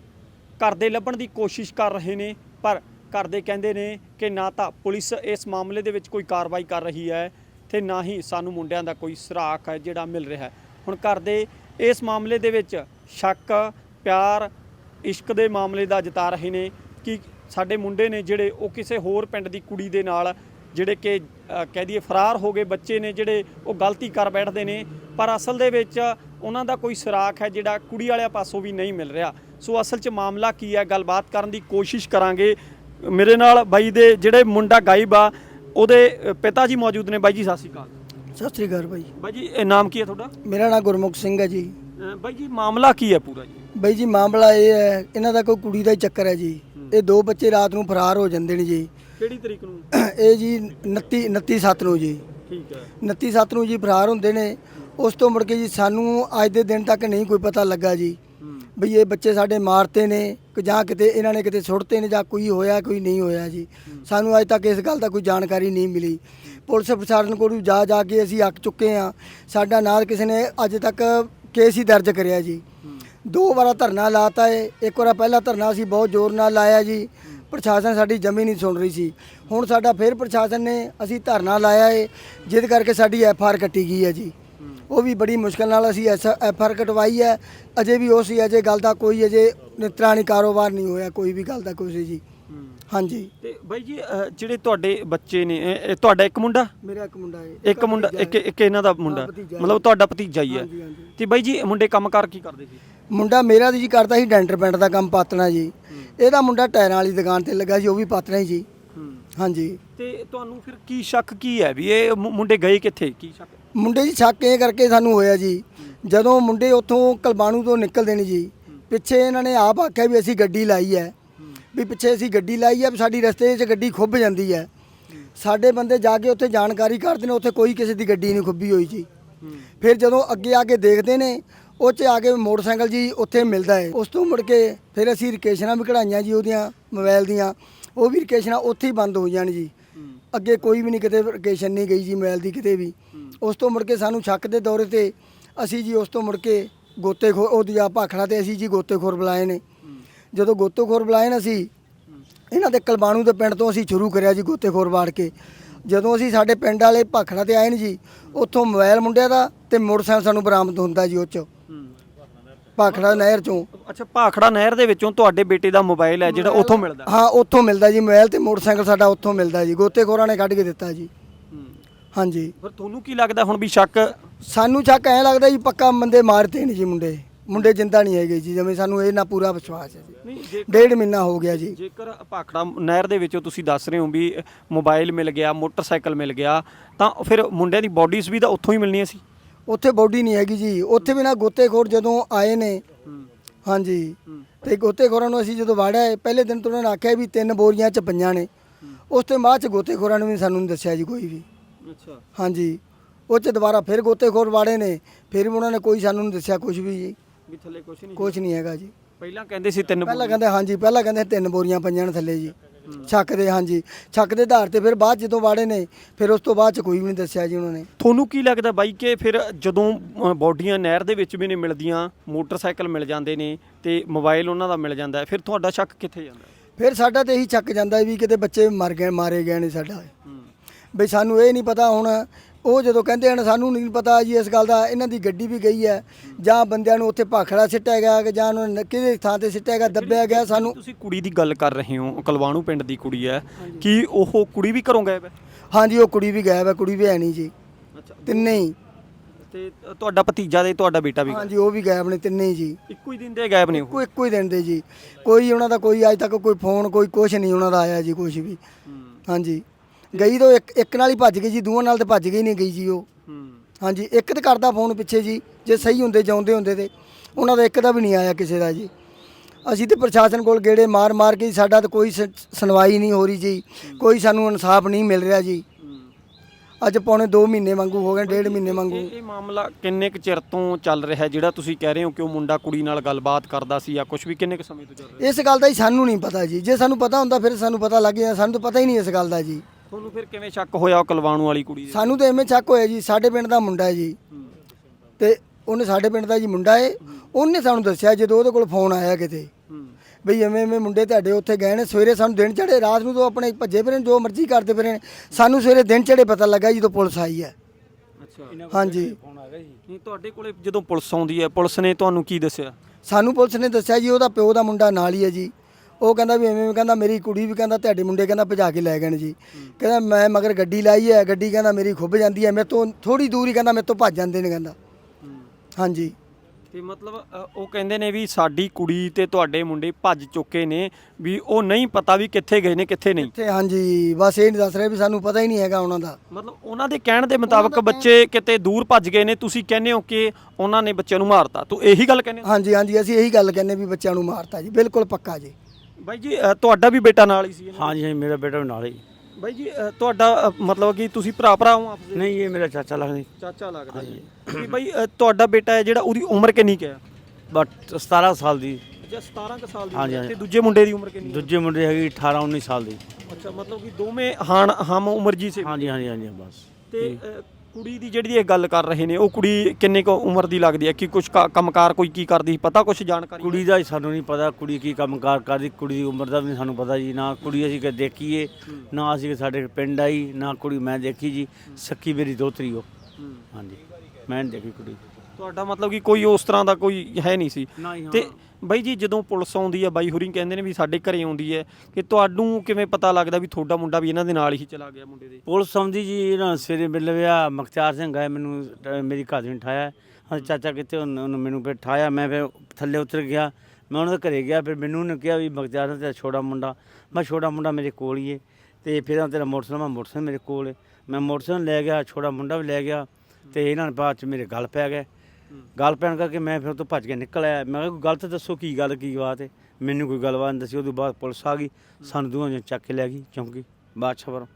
ਘਰ ਦੇ ਲੱਭਣ ਦੀ ਕੋਸ਼ਿਸ਼ ਕਰ ਰਹੇ ਨੇ, ਪਰ ਘਰ ਦੇ ਕਹਿੰਦੇ ਨੇ ਕਿ ਨਾ ਤਾਂ ਪੁਲਿਸ ਇਸ ਮਾਮਲੇ ਦੇ ਵਿੱਚ ਕੋਈ ਕਾਰਵਾਈ ਕਰ ਰਹੀ ਹੈ ਤੇ ਨਾ ਹੀ ਸਾਨੂੰ ਮੁੰਡਿਆਂ ਦਾ ਕੋਈ ਸੁਰਾਖ ਹੈ ਜਿਹੜਾ ਮਿਲ ਰਿਹਾ ਹੈ। ਹੁਣ ਘਰ ਦੇ ਇਸ ਮਾਮਲੇ ਦੇ ਵਿੱਚ ਸ਼ੱਕ, ਪਿਆਰ, ਇਸ਼ਕ ਦੇ ਮਾਮਲੇ ਦਾ ਜਤਾ ਰਹੇ ਨੇ ਕਿ ਸਾਡੇ ਮੁੰਡੇ ਨੇ ਜਿਹੜੇ ਉਹ ਕਿਸੇ ਹੋਰ ਪਿੰਡ ਦੀ ਕੁੜੀ ਦੇ ਨਾਲ ਜਿਹੜੇ ਕਿ ਕਹਿ ਦਈਏ ਫਰਾਰ ਹੋ ਗਏ ਬੱਚੇ ਨੇ ਜਿਹੜੇ ਉਹ ਗਲਤੀ ਕਰ ਬੈਠਦੇ ਨੇ ਪਰ ਅਸਲ ਦੇ ਵਿੱਚ ਉਹਨਾਂ ਦਾ ਕੋਈ ਸੁਰਾਖ ਹੈ ਜਿਹੜਾ ਕੁੜੀ ਵਾਲਿਆਂ ਪਾਸੋਂ ਵੀ ਨਹੀਂ ਮਿਲ ਰਿਹਾ। ਸੋ ਅਸਲ 'ਚ ਮਾਮਲਾ ਕੀ ਹੈ? ਗੱਲਬਾਤ ਕਰਨ ਦੀ ਕੋਸ਼ਿਸ਼ ਕਰਾਂਗੇ। ਮੇਰੇ ਨਾਲ ਬਾਈ ਦੇ ਜਿਹੜੇ ਮੁੰਡਾ ਗਾਇਬ ਆ ਉਹਦੇ ਪਿਤਾ ਜੀ ਮੌਜੂਦ ਨੇ। ਬਾਈ ਜੀ ਸਤਿ ਸ਼੍ਰੀ ਅਕਾਲ। ਸਤਿ ਸ੍ਰੀ ਅਕਾਲ ਬਾਈ। ਬਾਈ ਜੀ ਇਹ ਨਾਮ ਕੀ ਹੈ ਤੁਹਾਡਾ? ਮੇਰਾ ਨਾਮ ਗੁਰਮੁਖ ਸਿੰਘ ਹੈ ਜੀ। ਬਾਈ ਜੀ ਮਾਮਲਾ ਕੀ ਹੈ ਪੂਰਾ ਜੀ? ਬਾਈ ਜੀ ਮਾਮਲਾ ਇਹ ਹੈ ਇਹਨਾਂ ਦਾ ਕੋਈ ਕੁੜੀ ਦਾ ਹੀ ਚੱਕਰ ਹੈ ਜੀ। ਇਹ ਦੋ ਬੱਚੇ ਰਾਤ ਨੂੰ ਫਰਾਰ ਹੋ ਜਾਂਦੇ ਨੇ ਜੀ। ਕਿਹੜੀ ਤਰੀਕ ਨੂੰ? ਇਹ ਜੀ 29 29 ਸੱਤ ਨੂੰ ਜੀ। ਠੀਕ ਹੈ। 29 ਸੱਤ ਨੂੰ ਜੀ ਫਰਾਰ ਹੁੰਦੇ ਨੇ। ਉਸ ਤੋਂ ਮੁੜ ਕੇ ਜੀ ਸਾਨੂੰ ਅੱਜ ਦੇ ਦਿਨ ਤੱਕ ਨਹੀਂ ਕੋਈ ਪਤਾ ਲੱਗਾ ਜੀ। ਬਈ ਇਹ ਬੱਚੇ ਸਾਡੇ ਮਾਰਤੇ ਨੇ ਕਿ ਜਾਂ ਕਿਤੇ ਇਹਨਾਂ ਨੇ ਕਿਤੇ ਸੁੱਟਤੇ ਨੇ ਜਾਂ ਕੋਈ ਹੋਇਆ, ਕੋਈ ਨਹੀਂ ਹੋਇਆ ਜੀ। ਸਾਨੂੰ ਅੱਜ ਤੱਕ ਇਸ ਗੱਲ ਦਾ ਕੋਈ ਜਾਣਕਾਰੀ ਨਹੀਂ ਮਿਲੀ। ਪੁਲਿਸ ਪ੍ਰਸ਼ਾਸਨ ਕੋਲ ਜਾ ਜਾ ਕੇ ਅਸੀਂ ਅੱਕ ਚੁੱਕੇ ਹਾਂ। ਸਾਡਾ ਨਾਲ ਕਿਸੇ ਨੇ ਅੱਜ ਤੱਕ ਕੇਸ ਹੀ ਦਰਜ ਕਰਿਆ ਜੀ। ਦੋ ਵਾਰਾ ਧਰਨਾ ਲਾਤਾ ਏ। ਇੱਕ ਵਾਰ ਪਹਿਲਾ ਧਰਨਾ ਅਸੀਂ ਬਹੁਤ ਜ਼ੋਰ ਨਾਲ ਲਾਇਆ ਜੀ। ਪ੍ਰਸ਼ਾਸਨ ਸਾਡੀ ਜਮੀ ਨਹੀਂ ਸੁਣ ਰਹੀ ਸੀ। ਹੁਣ ਸਾਡਾ ਫਿਰ ਪ੍ਰਸ਼ਾਸਨ ਨੇ ਅਸੀਂ ਧਰਨਾ ਲਾਇਆ ਏ ਜਿਹਦੇ ਕਰਕੇ ਸਾਡੀ ਐਫ ਆਰ ਕੱਟੀ ਗਈ ਹੈ ਜੀ। ਉਹ ਵੀ ਬੜੀ ਮੁਸ਼ਕਲ ਨਾਲ ਅਸੀਂ ਐਫ ਆਰ ਕਟਵਾਈ ਹੈ। ਅਜੇ ਵੀ ਉਸ ਅਜੇ ਗੱਲ ਦਾ ਕੋਈ ਅਜੇ ਨਿਤਰਾਨੀ ਕਾਰੋਬਾਰ ਨਹੀਂ ਹੋਇਆ ਕੋਈ ਵੀ ਗੱਲ ਦਾ ਕੋਈ ਜੀ ਹਾਂਜੀ। ਤੇ ਬਾਈ ਜੀ ਜਿਹੜੇ ਤੁਹਾਡੇ ਬੱਚੇ ਨੇ ਇਹ- ਇਹ ਤੁਹਾਡਾ ਇੱਕ ਮੁੰਡਾ? ਮੇਰਾ ਇੱਕ ਮੁੰਡਾ ਹੈ। ਇੱਕ ਮੁੰਡਾ ਇੱਕ ਇੱਕ ਇਹਨਾਂ ਦਾ ਮੁੰਡਾ। ਭਤੀਜਾ ਹੈ। ਮਤਲਬ ਤੁਹਾਡਾ ਭਤੀਜਾ ਹੀ ਹੈ। ਹਾਂਜੀ, ਹਾਂਜੀ। ਤੇ ਬਾਈ ਜੀ ਮੁੰਡੇ ਕੰਮਕਾਰ ਕੀ ਕਰਦੇ ਸੀ? ਮੁੰਡਾ ਮੇਰਾ ਜੀ ਕਰਦਾ ਸੀ ਡੈਂਟਰ ਪੈਂਟ ਦਾ ਕੰਮ ਪਾਤਣਾ ਜੀ। ਇਹਦਾ ਮੁੰਡਾ ਟਾਇਰਾਂ ਵਾਲੀ ਦੁਕਾਨ ਤੇ ਲੱਗਾ ਸੀ ਉਹ ਵੀ ਪਾਤਣਾ ਹੀ ਜੀ ਹਾਂਜੀ। ਤੇ ਤੁਹਾਨੂੰ ਫਿਰ ਕੀ ਸ਼ੱਕ ਕੀ ਹੈ ਵੀ ਇਹ ਮੁ- ਮੁੰਡੇ ਗਏ ਕਿੱਥੇ? ਕੀ ਸ਼ੱਕ? ਮੁੰਡੇ ਜੀ ਸ਼ੱਕ ਇਹ ਕਰਕੇ ਸਾਨੂੰ ਹੋਇਆ ਜੀ, ਜਦੋਂ ਮੁੰਡੇ ਉੱਥੋਂ ਕਲਬਾਣੂ ਤੋਂ ਨਿਕਲਦੇ ਨੇ ਜੀ, ਪਿੱਛੇ ਇਹਨਾਂ ਨੇ ਆਪ ਆਖਿਆ ਵੀ ਅਸੀਂ ਗੱਡੀ ਲਾਈ ਹੈ, ਵੀ ਪਿੱਛੇ ਅਸੀਂ ਗੱਡੀ ਲਾਈ ਹੈ, ਵੀ ਸਾਡੀ ਰਸਤੇ 'ਚ ਗੱਡੀ ਖੁੱਭ ਜਾਂਦੀ ਹੈ। ਸਾਡੇ ਬੰਦੇ ਜਾ ਕੇ ਉੱਥੇ ਜਾਣਕਾਰੀ ਕਰਦੇ ਨੇ, ਉੱਥੇ ਕੋਈ ਕਿਸੇ ਦੀ ਗੱਡੀ ਨਹੀਂ ਖੁੱਭੀ ਹੋਈ ਜੀ। ਫਿਰ ਜਦੋਂ ਅੱਗੇ ਆ ਕੇ ਦੇਖਦੇ ਨੇ, ਉਹ 'ਚ ਆ ਕੇ ਮੋਟਰਸਾਈਕਲ ਜੀ ਉੱਥੇ ਮਿਲਦਾ ਹੈ। ਉਸ ਤੋਂ ਮੁੜ ਕੇ ਫਿਰ ਅਸੀਂ ਰਿਕੇਸ਼ਨਾਂ ਵੀ ਕਢਾਈਆਂ ਜੀ ਉਹਦੀਆਂ ਮੋਬਾਈਲ ਦੀਆਂ, ਉਹ ਵੀ ਰਿਕੇਸ਼ਨਾਂ ਉੱਥੇ ਹੀ ਬੰਦ ਹੋ ਜਾਣ ਜੀ। ਅੱਗੇ ਕੋਈ ਵੀ ਨਹੀਂ, ਕਿਤੇ ਰਿਕੇਸ਼ਨ ਨਹੀਂ ਗਈ ਜੀ ਮੋਬਾਈਲ ਦੀ ਕਿਤੇ ਵੀ। ਉਸ ਤੋਂ ਮੁੜ ਕੇ ਸਾਨੂੰ ਸ਼ੱਕ ਦੇ ਦੌਰੇ ਤੇ ਅਸੀਂ ਜੀ ਉਸ ਤੋਂ ਮੁੜ ਕੇ ਗੋਤੇਖੋਰ ਉਹਦੀ ਆ ਭਾਖੜਾ ਤੇ ਅਸੀਂ ਜੀ ਗੋਤੇਖੋਰ ਬੁਲਾਏ ਨੇ। ਜਦੋਂ ਗੋਤੇਖੋਰ ਬੁਲਾਏ ਨਾ ਅਸੀਂ ਇਹਨਾਂ ਦੇ ਕਲਬਾਣੂ ਦੇ ਪਿੰਡ ਤੋਂ ਅਸੀਂ ਸ਼ੁਰੂ ਕਰਿਆ ਜੀ ਗੋਤੇਖੋਰ ਵਾੜ ਕੇ। ਜਦੋਂ ਅਸੀਂ ਸਾਡੇ ਪਿੰਡ ਵਾਲੇ ਭਾਖੜਾ ਤੇ ਆਏ ਨੇ ਜੀ ਉੱਥੋਂ ਮੋਬਾਈਲ ਮੁੰਡਿਆਂ ਦਾ ਤੇ ਮੋਟਰਸਾਈਕਲ ਸਾਨੂੰ ਬਰਾਮਦ ਹੁੰਦਾ ਜੀ ਉਹ ਚ। ਭਾਖੜਾ ਨਹਿਰ ਚੋਂ। ਅੱਛਾ ਭਾਖੜਾ ਨਹਿਰ ਦੇ ਵਿੱਚੋਂ ਤੁਹਾਡੇ ਬੇਟੇ ਦਾ ਮੋਬਾਈਲ ਹੈ ਜਿਹੜਾ ਉੱਥੋਂ ਮਿਲਦਾ? ਹਾਂ ਉੱਥੋਂ ਮਿਲਦਾ ਜੀ ਮੋਬਾਈਲ ਤੇ ਮੋਟਰਸਾਈਕਲ ਸਾਡਾ ਉੱਥੋਂ ਮਿਲਦਾ ਜੀ। ਗੋਤੇਖੋਰਾਂ ਨੇ ਕੱਢ ਕੇ ਦਿੱਤਾ ਜੀ। ਹਾਂਜੀ। ਫਿਰ ਤੁਹਾਨੂੰ ਕੀ ਲੱਗਦਾ ਹੁਣ ਵੀ ਸ਼ੱਕ? ਸਾਨੂੰ ਚੱਕ ਐ ਲੱਗਦਾ ਜੀ ਪੱਕਾ ਬੰਦੇ ਮਾਰਤੇ ਨੇ ਜੀ ਮੁੰਡੇ। ਮੁੰਡੇ ਜਿੰਦਾ ਨਹੀਂ ਹੈਗੇ ਜੀ ਜਿਵੇਂ ਸਾਨੂੰ ਇਹ ਨਾ ਪੂਰਾ ਵਿਸ਼ਵਾਸ ਹੈ ਜੀ। ਨਹੀਂ ਜੇ ਡੇਢ ਮਹੀਨਾ ਹੋ ਗਿਆ ਜੀ। ਜੇਕਰ ਭਾਖੜਾ ਨਹਿਰ ਦੇ ਵਿੱਚੋਂ ਤੁਸੀਂ ਦੱਸ ਰਹੇ ਹੋ ਵੀ ਮੋਬਾਈਲ ਮਿਲ ਗਿਆ ਮੋਟਰਸਾਈਕਲ ਮਿਲ ਗਿਆ ਤਾਂ ਫਿਰ ਮੁੰਡਿਆਂ ਦੀ ਬਾਡੀਜ਼ ਵੀ ਤਾਂ ਉੱਥੋਂ ਹੀ ਮਿਲਣੀਆਂ ਸੀ? ਉੱਥੇ ਬੋਡੀ ਨਹੀਂ ਹੈਗੀ ਜੀ। ਉੱਥੇ ਵੀ ਨਾ ਗੋਤੇਖੋਰ ਜਦੋਂ ਆਏ ਨੇ ਹਾਂਜੀ। ਤੇ ਗੋਤੇਖੋਰਾਂ ਨੂੰ ਅਸੀਂ ਜਦੋਂ ਵਾੜਿਆ ਪਹਿਲੇ ਦਿਨ ਤੋਂ ਉਹਨਾਂ ਨੇ ਆਖਿਆ ਵੀ ਤਿੰਨ ਬੋਰੀਆਂ ਚ ਪਈਆਂ ਨੇ। ਉਸ ਤੋਂ ਬਾਅਦ ਚ ਗੋਤੇਖੋਰਾਂ ਨੇ ਵੀ ਸਾਨੂੰ ਨਹੀਂ ਦੱਸਿਆ ਜੀ ਕੋਈ ਵੀ। ਅੱਛਾ। ਹਾਂਜੀ। ਉਹ ਚ ਦੁਬਾਰਾ ਫਿਰ ਗੋਤੇਖੋਰ ਵਾੜੇ ਨੇ। ਫਿਰ ਵੀ ਉਹਨਾਂ ਨੇ ਕੋਈ ਸਾਨੂੰ ਨਹੀਂ ਦੱਸਿਆ ਕੁਝ ਵੀ ਜੀ। ਵੀ ਥੱਲੇ ਕੁਝ ਨਹੀਂ ਕੁਝ ਨਹੀਂ ਹੈਗਾ ਜੀ। ਪਹਿਲਾਂ ਕਹਿੰਦੇ ਸੀ ਤਿੰਨ ਪਹਿਲਾਂ ਕਹਿੰਦੇ ਹਾਂਜੀ ਪਹਿਲਾਂ ਕਹਿੰਦੇ ਤਿੰਨ ਬੋਰੀਆਂ ਪਈਆਂ ਨੇ ਥੱਲੇ ਜੀ। ਛੱਕ ਦੇ ਹਾਂਜੀ। ਛੱਕ ਦੇ ਆਧਾਰ ਤੇ ਫਿਰ ਬਾਅਦ ਜਦੋਂ ਵਾੜੇ ਨੇ ਫਿਰ ਉਸ ਤੋਂ ਬਾਅਦ ਚ ਕੋਈ ਵੀ ਨਹੀਂ ਦੱਸਿਆ ਜੀ ਉਹਨਾਂ ਨੇ। ਤੁਹਾਨੂੰ ਕੀ ਲੱਗਦਾ ਬਾਈ ਕਿ ਫਿਰ ਜਦੋਂ ਅ, ਬੋਡੀਆਂ ਨਹਿਰ ਦੇ ਵਿੱਚ ਵੀ ਨਹੀਂ ਮਿਲਦੀਆਂ ਮੋਟਰਸਾਈਕਲ ਮਿਲ ਜਾਂਦੇ ਨੇ ਤੇ ਮੋਬਾਈਲ ਉਹਨਾਂ ਦਾ ਮਿਲ ਜਾਂਦਾ ਹੈ, ਫਿਰ ਤੁਹਾਡਾ ਸ਼ੱਕ ਕਿੱਥੇ ਜਾਂਦਾ? ਹੈ? ਫਿਰ ਸਾਡਾ ਤੇ ਇਹੀ ਚੱਕ ਜਾਂਦਾ ਵੀ ਕਿਤੇ ਬੱਚੇ ਮਰ ਗਏ ਮਾਰੇ ਗਏ ਨੇ ਸਾਡਾ। ਬਈ ਸਾਨੂੰ ਇਹ ਨਹੀਂ ਪਤਾ ਹੁਣ ਉਹ ਜਦੋਂ ਕਹਿੰਦੇ ਹਨ ਸਾਨੂੰ ਨਹੀਂ ਪਤਾ ਜੀ ਇਸ ਗੱਲ ਦਾ ਇਹਨਾਂ ਦੀ ਗੱਡੀ ਵੀ ਗਈ ਹੈ ਜਾਂ ਬੰਦਿਆਂ ਨੂੰ ਉੱਥੇ ਭਾਖੜਾ ਸਿੱਟਿਆ ਗਿਆ ਕਿ ਜਾਂ ਉਹਨਾਂ ਨੂੰ ਕਿਹਦੇ ਥਾਂ ਤੇ ਸਿੱਟਿਆ ਗਿਆ ਦੱਬਿਆ ਗਿਆ ਸਾਨੂੰ। ਤੁਸੀਂ ਕੁੜੀ ਦੀ ਗੱਲ ਕਰ ਰਹੇ ਹੋ ਕਲਵਾਣੂ ਪਿੰਡ ਦੀ ਕੁੜੀ ਹੈ ਕਿ ਉਹ ਕੁੜੀ ਵੀ ਘਰੋਂ ਗਾਇਬ ਹੈ? ਹਾਂਜੀ ਉਹ ਕੁੜੀ ਵੀ ਗਾਇਬ ਹੈ ਕੁੜੀ ਵੀ ਹੈ ਨਹੀਂ ਜੀ। ਅੱਛਾ। ਤਿੰਨੇ ਹੀ ਤੇ ਤੁਹਾਡਾ ਭਤੀਜਾ ਤੇ ਤੁਹਾਡਾ ਬੇਟਾ ਵੀ ਹਾਂਜੀ ਉਹ ਵੀ ਗਾਇਬ ਨੇ ਤਿੰਨੇ ਹੀ ਜੀ। ਇੱਕੋ ਹੀ ਦਿਨ ਦੇ ਗਾਇਬ ਨੇ ਉਹ? ਇੱਕੋ ਇੱਕੋ ਹੀ ਦਿਨ ਦੇ ਜੀ। ਕੋਈ ਉਹਨਾਂ ਦਾ ਕੋਈ ਅੱਜ ਤੱਕ ਕੋਈ ਫੋਨ ਕੋਈ ਕੁਛ ਨਹੀਂ ਉਹਨਾਂ ਦਾ ਆਇਆ ਜੀ ਕੁਛ ਵੀ। ਹਾਂਜੀ। ਗਈ ਤਾਂ ਇੱਕ ਇੱਕ ਨਾਲ ਹੀ ਭੱਜ ਗਈ ਜੀ ਦੂਆਂ ਨਾਲ ਤੇ ਭੱਜ ਗਈ ਨਹੀਂ ਗਈ ਜੀ ਉਹ। ਹਾਂਜੀ ਇੱਕ ਤੇ ਕਰਦਾ ਫੋਨ ਪਿੱਛੇ ਜੀ ਜੇ ਸਹੀ ਹੁੰਦੇ ਜਾਉਂਦੇ ਹੁੰਦੇ ਤੇ। ਉਹਨਾਂ ਦਾ ਇੱਕ ਦਾ ਵੀ ਨਹੀਂ ਆਇਆ ਕਿਸੇ ਦਾ ਜੀ। ਅਸੀਂ ਤੇ ਪ੍ਰਸ਼ਾਸਨ ਕੋਲ ਗੇੜੇ ਮਾਰ ਮਾਰ ਕੇ ਸਾਡਾ ਤਾਂ ਕੋਈ ਸੁਣਵਾਈ ਨਹੀਂ ਹੋ ਰਹੀ ਜੀ। ਕੋਈ ਸਾਨੂੰ ਇਨਸਾਫ ਨਹੀਂ ਮਿਲ ਰਿਹਾ ਜੀ। ਅੱਜ ਪੌਣੇ 2 ਮਹੀਨੇ ਵਾਂਗੂ ਹੋ ਗਏ ਡੇਢ ਮਹੀਨੇ ਵਾਂਗੂ। ਇਹ ਮਾਮਲਾ ਕਿੰਨੇ ਕੁ ਚਿਰ ਤੋਂ ਚੱਲ ਰਿਹਾ ਜਿਹੜਾ ਤੁਸੀਂ ਕਹਿ ਰਹੇ ਹੋ ਕਿ ਉਹ ਮੁੰਡਾ ਕੁੜੀ ਨਾਲ ਗੱਲਬਾਤ ਕਰਦਾ ਸੀ ਜਾਂ ਕੁਝ ਵੀ ਕਿੰਨੇ ਕੁ ਸਮੇਂ ਤੋਂ ਚੱਲ ਰਿਹਾ? ਇਸ ਗੱਲ ਦਾ ਹੀ ਸਾਨੂੰ ਨਹੀਂ ਪਤਾ ਜੀ। ਜੇ ਸਾਨੂੰ ਪਤਾ ਹੁੰਦਾ ਫਿਰ ਸਾਨੂੰ ਪਤਾ ਲੱਗ ਜਾਂਦਾ। ਸਾਨੂੰ ਤਾਂ ਪਤਾ ਹੀ ਨਹੀਂ ਇਸ ਗੱਲ ਦਾ ਜੀ। ਤੁਹਾਨੂੰ ਫਿਰ ਕਿਵੇਂ ਸ਼ੱਕ ਹੋਇਆ ਉਹ ਕਲਵਾਣੂ ਵਾਲੀ ਕੁੜੀ ਦੇ? ਸਾਨੂੰ ਤਾਂ ਐਵੇਂ ਸ਼ੱਕ ਹੋਇਆ ਜੀ ਸਾਡੇ ਪਿੰਡ ਦਾ ਮੁੰਡਾ ਹੈ ਜੀ। ਤੇ ਉਹਨੇ ਸਾਡੇ ਪਿੰਡ ਦਾ ਜੀ ਮੁੰਡਾ ਏ। ਉਹਨੇ ਸਾਨੂੰ ਦੱਸਿਆ ਜਦੋਂ ਉਹਦੇ ਕੋਲ ਫੋਨ ਆਇਆ ਕਿਤੇ। ਬਈ ਐਵੇਂ ਐਵੇਂ ਮੁੰਡੇ ਤੁਹਾਡੇ ਉੱਥੇ ਗਏ ਨੇ ਸਵੇਰੇ ਸਾਨੂੰ ਦਿਨ ਚੜੇ ਰਾਤ ਨੂੰ ਤਾਂ ਆਪਣੇ ਭੱਜੇ ਫਿਰੇ ਨੇ, ਜੋ ਮਰਜ਼ੀ ਕਰਦੇ ਫਿਰੇ ਨੇ। ਸਾਨੂੰ ਸਵੇਰੇ ਦਿਨ ਚੜੇ ਪਤਾ ਲੱਗਾ ਜਦੋਂ ਪੁਲਿਸ ਆਈ ਹੈ। ਅੱਛਾ। ਹਾਂਜੀ। ਨਹੀਂ ਤੁਹਾਡੇ ਕੋਲੇ ਜਦੋਂ ਪੁਲਿਸ ਆਉਂਦੀ ਹੈ ਪੁਲਿਸ ਨੇ ਤੁਹਾਨੂੰ ਕੀ ਦੱਸਿਆ? ਸਾਨੂੰ ਪੁਲਿਸ ਨੇ ਦੱਸਿਆ ਜੀ ਉਹਦਾ ਪਿਓ ਦਾ ਮੁੰਡਾ ਨਾਲ ਹੀ ਹੈ ਜੀ। ਉਹ ਕਹਿੰਦਾ ਵੀ ਐਵੇਂ ਕਹਿੰਦਾ ਮੇਰੀ ਕੁੜੀ ਵੀ ਕਹਿੰਦਾ ਤੁਹਾਡੇ ਮੁੰਡੇ ਕਹਿੰਦਾ ਭਜਾ ਕੇ ਲੈ ਗਏ ਨੇ ਜੀ। ਕਹਿੰਦਾ ਮੈਂ ਮਗਰ ਗੱਡੀ ਲਾਈ ਹੈ ਗੱਡੀ ਕਹਿੰਦਾ ਮੇਰੀ ਖੁੱਭ ਜਾਂਦੀ ਹੈ ਮੇਰੇ ਤੋਂ ਥੋੜੀ ਦੂਰ ਹੀ ਕਹਿੰਦਾ ਮੇਰੇ ਤੋਂ ਭੱਜ ਜਾਂਦੇ ਨੇ ਕਹਿੰਦਾ। ਹਾਂਜੀ। ਤੇ ਮਤਲਬ ਅ, ਉਹ ਕਹਿੰਦੇ ਨੇ ਵੀ ਸਾਡੀ ਕੁੜੀ ਤੇ ਤੁਹਾਡੇ ਮੁੰਡੇ ਭੱਜ ਚੁੱਕੇ ਨੇ ਵੀ ਉਹ ਨਹੀਂ ਪਤਾ ਵੀ ਕਿੱਥੇ ਗਏ ਨੇ ਕਿੱਥੇ ਨਹੀਂ। ਤੇ ਹਾਂਜੀ। ਬਸ ਇਹ ਨਹੀਂ ਦੱਸ ਰਹੇ ਵੀ ਸਾਨੂੰ ਪਤਾ ਹੀ ਨਹੀਂ ਹੈਗਾ ਉਹਨਾਂ ਦਾ। ਮਤਲਬ ਉਹਨਾਂ ਦੇ ਕਹਿਣ ਦੇ ਮੁਤਾਬਕ ਬੱਚੇ ਕਿਤੇ ਦੂਰ ਭੱਜ ਗਏ ਨੇ ਤੁਸੀਂ ਕਹਿੰਦੇ ਹੋ ਕਿ ਉਹਨਾਂ ਨੇ ਬੱਚਿਆਂ ਨੂੰ ਮਾਰਤਾ। ਤੂੰ ਇਹੀ ਗੱਲ ਕਹਿੰਦੇ ਹੋ? ਹਾਂਜੀ ਹਾਂਜੀ ਅਸੀਂ ਇਹੀ ਗੱਲ ਕਹਿੰਦੇ ਵੀ ਬੱਚਿਆਂ ਨੂੰ ਮਾਰਤਾ ਜੀ ਬਿਲਕੁਲ ਪੱਕਾ ਜੀ। ਬਾਈ ਜੀ ਅ, ਤੁਹਾਡਾ ਵੀ ਬੇਟਾ ਨਾਲ ਹੀ ਸੀ ਇਹਨਾਂ? ਹਾਂਜੀ ਹਾਂਜੀ ਮੇਰਾ ਬੇਟਾ ਵੀ ਨਾਲ ਹੀ। ਦੇ? ਬਾਈ ਜੀ ਅ, ਤੁਹਾਡਾ ਅ, ਮਤਲਬ ਕਿ ਤੁਸੀਂ ਭਰਾ ਭਰਾ ਹੋ ਆਪਸ ਨਹੀਂ ਇਹ ਮੇਰਾ ਚਾਚਾ ਲੱਗਦਾ ਜੀ। ਚਾਚਾ ਲੱਗਦਾ ਜੀ। ਵੀ ਬਾਈ ਅ, ਤੁਹਾਡਾ ਬੇਟਾ ਹੈ ਜਿਹੜਾ ਉਹਦੀ ਉਮਰ ਕਿੰਨੀ ਕੁ ਹੈ? ਬਟ 17 ਸਾਲ ਦੀ। ਅੱਛਾ 17 ਕੁ ਸਾਲ ਦੀ ਹਾਂਜੀ, ਹਾਂਜੀ। ਤੇ ਦੂਜੇ ਮੁੰਡੇ ਦੀ ਉਮਰ ਕਿੰਨੀ ਹੈ? ਦੂਜੇ ਮੁੰਡੇ ਹੈਗੀ 18 19 ਸਾਲ ਦੀ। ਅੱਛਾ ਮਤਲਬ ਕਿ ਦੋਵੇਂ ਹਾਨ ਹਮ ਉਮਰ ਜੀ ਸੀ। ਹਾਂਜੀ ਹਾਂਜੀ ਹਾਂਜੀ ਬਸ। ਤੇ ਅ, ਕੁੜੀ ਦੀ ਜਿਹੜੀ ਇਹ ਗੱਲ ਕਰ ਰਹੇ ਨੇ ਉਹ ਕੁੜੀ ਕਿੰਨੇ ਕੁ ਉਮਰ ਦੀ ਲੱਗਦੀ ਹੈ? ਕਿ ਕੁਝ ਕੰਮਕਾਰ ਕੋਈ ਕੀ ਕਰਦੀ? ਪਤਾ ਕੁਝ ਜਾਣਕਾਰੀ? ਕੁੜੀ ਦਾ ਸਾਨੂੰ ਨਹੀਂ ਪਤਾ ਕੁੜੀ ਕੀ ਕੰਮਕਾਰ ਕਰਦੀ ਕੁੜੀ ਦੀ ਉਮਰ ਦਾ ਵੀ ਨਹੀਂ ਸਾਨੂੰ ਪਤਾ ਜੀ ਨਾ ਕੁੜੀ ਅਸੀਂ ਕਦੇ ਦੇਖੀਏ ਨਾ ਅਸੀਂ ਸਾਡੇ ਪਿੰਡ ਆਈ ਨਾ ਕੁੜੀ ਮੈਂ ਦੇਖੀ ਜੀ ਸੱਕੀ ਮੇਰੀ ਦੋਤਰੀ ਉਹ। ਹੂੰ। ਹਾਂਜੀ ਮੈਂ ਨਹੀਂ ਦੇਖੀ ਕੁੜੀ। ਤੁਹਾਡਾ ਮਤਲਬ ਕਿ ਕੋਈ ਉਸ ਤਰ੍ਹਾਂ ਦਾ ਕੋਈ ਹੈ ਨਹੀਂ ਸੀ? ਤੇ ਬਾਈ ਜੀ ਜਦੋਂ ਪੁਲਿਸ ਆਉਂਦੀ ਆ, ਬਾਈ ਹੁਰੀ ਕਹਿੰਦੇ ਨੇ ਵੀ ਸਾਡੇ ਘਰੇ ਆਉਂਦੀ ਹੈ ਕਿ ਤੁਹਾਨੂੰ ਕਿਵੇਂ ਪਤਾ ਲੱਗਦਾ ਵੀ ਤੁਹਾਡਾ ਮੁੰਡਾ ਵੀ ਇਹਨਾਂ ਦੇ ਨਾਲ ਹੀ ਚਲਾ ਗਿਆ ਮੁੰਡੇ ਦੇ? ਪੁਲਿਸ ਆਉਂਦੀ ਜੀ, ਇਹਨਾਂ ਨੂੰ ਸਵੇਰੇ ਮਿਲ ਮਿਲਵਿਆ ਮਖਤਿਆਰ ਸਿੰਘ ਆਇਆ ਮੈਨੂੰ, ਅਹ ਮੇਰੀ ਘਰ ਨੂੰ ਠਾਇਆ। ਹਾਂ, ਚਾਚਾ ਕਿੱਥੇ, ਉਹਨੇ ਉਹਨੇ ਮੈਨੂੰ ਫਿਰ ਠਾਇਆ, ਮੈਂ ਫਿਰ ਥੱਲੇ ਉਤਰ ਗਿਆ। ਮੈਂ ਉਹਨਾਂ ਦੇ ਘਰੇ ਗਿਆ, ਫਿਰ ਮੈਨੂੰ ਉਹਨੇ ਕਿਹਾ ਵੀ ਮਖਤਿਆਰ ਸਿੰਘ ਤੇਰਾ ਛੋਟਾ ਮੁੰਡਾ। ਮੈਂ ਛੋਟਾ ਮੁੰਡਾ ਮੇਰੇ ਕੋਲ ਹੀ ਹੈ ਤੇ ਫਿਰ ਉਹ ਤੇਰਾ ਮੋਟਰਸਾਈਕਲ, ਮੈਂ ਮੋਟਰਸਾਈਕਲ ਮੇਰੇ ਕੋਲ ਹੈ ਮੈਂ ਮੋਟਰਸਾਈਕਲ ਲੈ ਗਿਆ, ਛੋਟਾ ਮੁੰਡਾ ਵੀ ਲੈ ਗਿਆ। ਤੇ ਇਹਨਾਂ ਨੇ ਬਾਅਦ ਚ ਮੇਰੇ ਗਲ ਪੈ ਗਏ। ਗੱਲ ਪੈਣ ਕਰਕੇ ਮੈਂ ਫਿਰ ਉੱਥੋਂ ਭੱਜ ਕੇ ਨਿਕਲ ਆਇਆ। ਮੈਂ ਕਿਹਾ ਕੋਈ ਗੱਲ ਤਾਂ ਦੱਸੋ ਕੀ ਗੱਲ ਕੀ ਬਾਤ ਹੈ ਮੈਨੂੰ ਕੋਈ ਗੱਲਬਾਤ ਨਹੀਂ ਦੱਸੀ ਉਹਦੇ ਬਾਅਦ ਪੁਲਿਸ ਆ ਗਈ। ਸਾਨੂੰ ਦੋਵਾਂ ਨੂੰ ਚੱਕ ਕੇ ਲੈ ਗਈ ਚੌਂਕੀ ਬਾਦਸ਼ਾਹ ਪਰ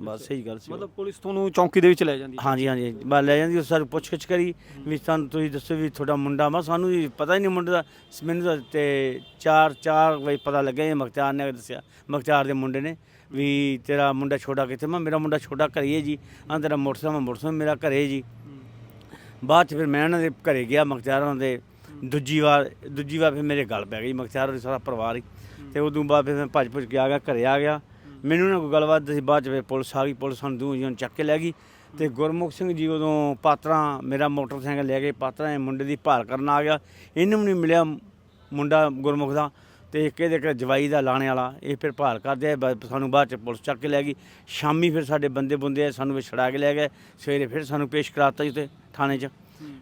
ਬਸ ਸਹੀ ਗੱਲ ਸੀ। ਮਤਲਬ ਪੁਲਿਸ ਤੁਹਾਨੂੰ ਚੌਂਕੀ ਦੇ ਵਿੱਚ ਲੈ ਜਾਂਦੀ ਹਾਂਜੀ ਹਾਂਜੀ। ਬਸ ਲੈ ਜਾਂਦੀ ਉਸ ਸਾਨੂੰ ਪੁੱਛ ਗਿੱਛ ਕਰੀ ਵੀ ਸਾਨੂੰ ਤੁਸੀਂ ਦੱਸੋ ਵੀ ਤੁਹਾਡਾ ਮੁੰਡਾ ਵਾ ਸਾਨੂੰ ਵੀ ਪਤਾ ਹੀ ਨਹੀਂ ਮੁੰਡੇ ਦਾ। ਮੈਨੂੰ ਤਾਂ ਤੇ ਚਾਰ ਚਾਰ ਵਜੇ ਪਤਾ ਲੱਗਿਆ ਇਹ ਮਖਤਿਆਰ ਨੇ ਦੱਸਿਆ ਮਖਤਿਆਰ ਦੇ ਮੁੰਡੇ ਨੇ ਵੀ ਤੇਰਾ ਮੁੰਡਾ ਛੋਟਾ ਕਿੱਥੇ? ਮੈਂ ਮੇਰਾ ਮੁੰਡਾ ਛੋਟਾ ਘਰੇ ਜੀ। ਹਾਂ ਤੇਰਾ ਮੋਟਰਸਾਈਕਲ ਮੋਟਰਸਾਈਕਲ ਮੇਰਾ ਘਰੇ ਜੀ। ਬਾਅਦ ਚ ਫਿਰ ਮੈਂ ਉਹਨਾਂ ਦੇ ਘਰੇ ਗਿਆ ਮਖਤਿਆਰਾਂ ਦੇ, ਦੂਜੀ ਵਾਰ ਦੂਜੀ ਵਾਰ ਫਿਰ ਮੇਰੇ ਗੱਲ ਪੈ ਗਈ ਮਖਤਿਆਰ ਦੇ ਸਾਰਾ ਪਰਿਵਾਰ ਹੀ। ਤੇ ਉਦੋਂ ਬਾਅਦ ਫਿਰ ਮੈਂ ਭੱਜ ਭੁੱਜ ਕੇ ਆ ਗਿਆ, ਘਰੇ ਆ ਗਿਆ। ਮੈਨੂੰ ਨਾ ਕੋਈ ਗੱਲਬਾਤ ਦੱਸੀ, ਬਾਅਦ ਚ ਫਿਰ ਪੁਲਿਸ ਆ ਗਈ, ਪੁਲਿਸ ਸਾਨੂੰ ਦੋ ਜਣ ਚੱਕ ਕੇ ਲੈ ਗਈ। ਤੇ ਗੁਰਮੁਖ ਸਿੰਘ ਜੀ ਉਦੋਂ ਪਾਤਰਾਂ, ਮੇਰਾ ਮੋਟਰਸਾਈਕਲ ਲੈ ਕੇ ਪਾਤਰਾਂ ਦੇ ਮੁੰਡੇ ਦੀ ਭਾਲ ਕਰਨ ਆ ਗਿਆ। ਇਹਨੂੰ ਵੀ ਨਹੀਂ ਮਿਲਿਆ ਮੁੰਡਾ ਗੁਰਮੁਖ ਦਾ। ਤੇ ਇੱਕ ਇਹਦੇ ਕੋਲ ਜਵਾਈ ਦਾ ਲਾਣੇ ਵਾਲਾ, ਇਹ ਫਿਰ ਭਾਲ ਕਰਦੇ ਆ ਬ- ਸਾਨੂੰ ਬਾਅਦ ਚ ਪੁਲਿਸ ਚੱਕ ਕੇ ਲੈ ਗਈ। ਸ਼ਾਮੀ ਫਿਰ ਸਾਡੇ ਬੰਦੇ ਬੁੰਦੇ ਆ ਸਾਨੂੰ ਵੀ ਛੜਾ ਕੇ ਲੈ ਗਏ। ਸਵੇਰੇ ਫਿਰ ਸਾਨੂੰ ਪੇਸ਼ ਕਰਾਤਾ ਜੀ ਉੱਥੇ ਥਾਣੇ 'ਚ।